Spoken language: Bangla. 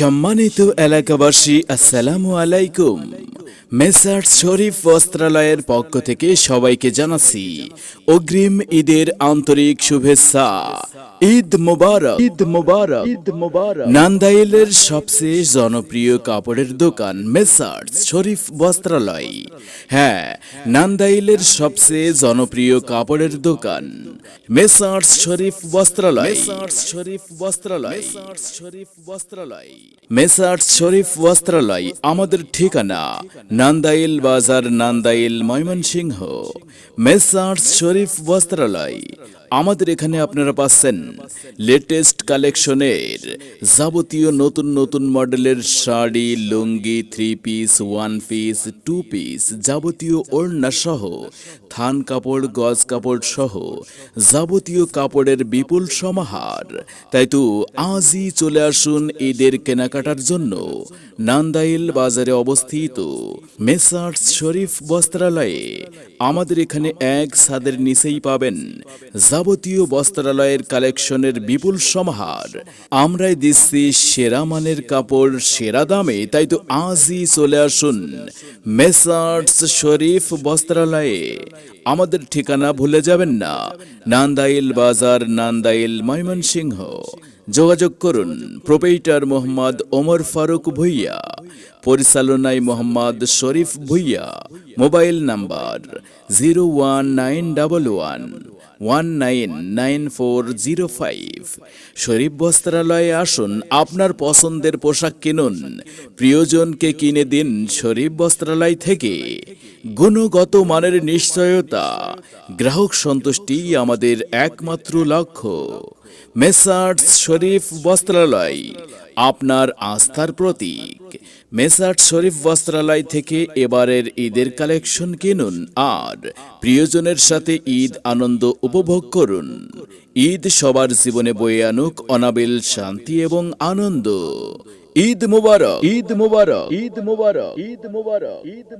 সম্মানিত এলাকাবাসী আসসালামু আলাইকুম। মেসার্স শরীফ বস্ত্রালয়ের পক্ষ থেকে সবাইকে জানাচ্ছি অগ্রিম ঈদের আন্তরিক শুভেচ্ছা। ঈদ মোবারক। ঈদ মোবারক। ঈদ মোবারক। নান্দাইলের সবচেয়ে জনপ্রিয় কাপড়ের দোকান মেসার্স শরীফ বস্ত্রালয় হ্যাঁ নান্দাইলের সবচেয়ে জনপ্রিয় কাপড়ের দোকান messrs Sharif Bastralay messrs Sharif Bastralay messrs Sharif Bastralay messrs Sharif Bastralay আমাদের ঠিকানা নান্দাইল বাজার নান্দাইল ময়মনসিংহ মেসার্স শরীফ বস্ত্রালয়। আমাদের এখানে আপনারা পাচ্ছেন লেটেস্ট কালেকশনের যাবতীয় নতুন নতুন মডেলের sari, lungi three piece one piece two piece যাবতীয় ওড়না সহ, থান কাপড়, গজ কাপড় সহ যাবতীয় কাপড়ের বিপুল সমাহার। তাই তো আজই চলে আসুন ঈদের কেনাকাটার জন্য। নান্দাইল বাজারে অবস্থিত মেসার্স শরীফ বস্ত্রালয়ে। আমাদের এখানে এক ছাদের নিচেই পাবেন যাবতীয় বস্ত্রালয়ের কালেকশনের বিপুল সমাহার। আমরাই দিচ্ছি সেরা মানের কাপড়, সেরা দামে, তাই তো আজই চলে আসুন মেসার্স শরীফ বস্ত্রালয়ে। আমাদের ঠিকানা ভুলে যাবেন না, নান্দাইল বাজার, নান্দাইল ময়মনসিংহ। যোগাযোগ করুন, প্রোপেইটার মোহাম্মদ ওমর ফারুক ভুইয়া, পরিচালনায় Mohammad Sharif Bhuiya. Mobile number zero one nine double one. One nine nine four zero five Sharif বস্ত্রালয়ে আসুন, আপনার পছন্দের পোশাক কিনুন। প্রিয়জনকে কিনে দিন শরীফ বস্ত্রালয় থেকে। গুণগত মানের নিশ্চয়তা। গ্রাহক সন্তুষ্টি আমাদের একমাত্র লক্ষ্য। মেসার্স শরীফ বস্ত্রালয়, আপনার আস্থার প্রতীক। মেসার্স শরীফ বস্ত্রালয় থেকে এবারের ঈদের কালেকশন কিনুন আর প্রিয়জনের সাথে ঈদ আনন্দ উপভোগ করুন। ঈদ সবার জীবনে বয়ে আনুক অনাবিল শান্তি এবং আনন্দ। ঈদ মুবারক ঈদ মুবারক ঈদ মুবারক ঈদ মুবারক, ঈদ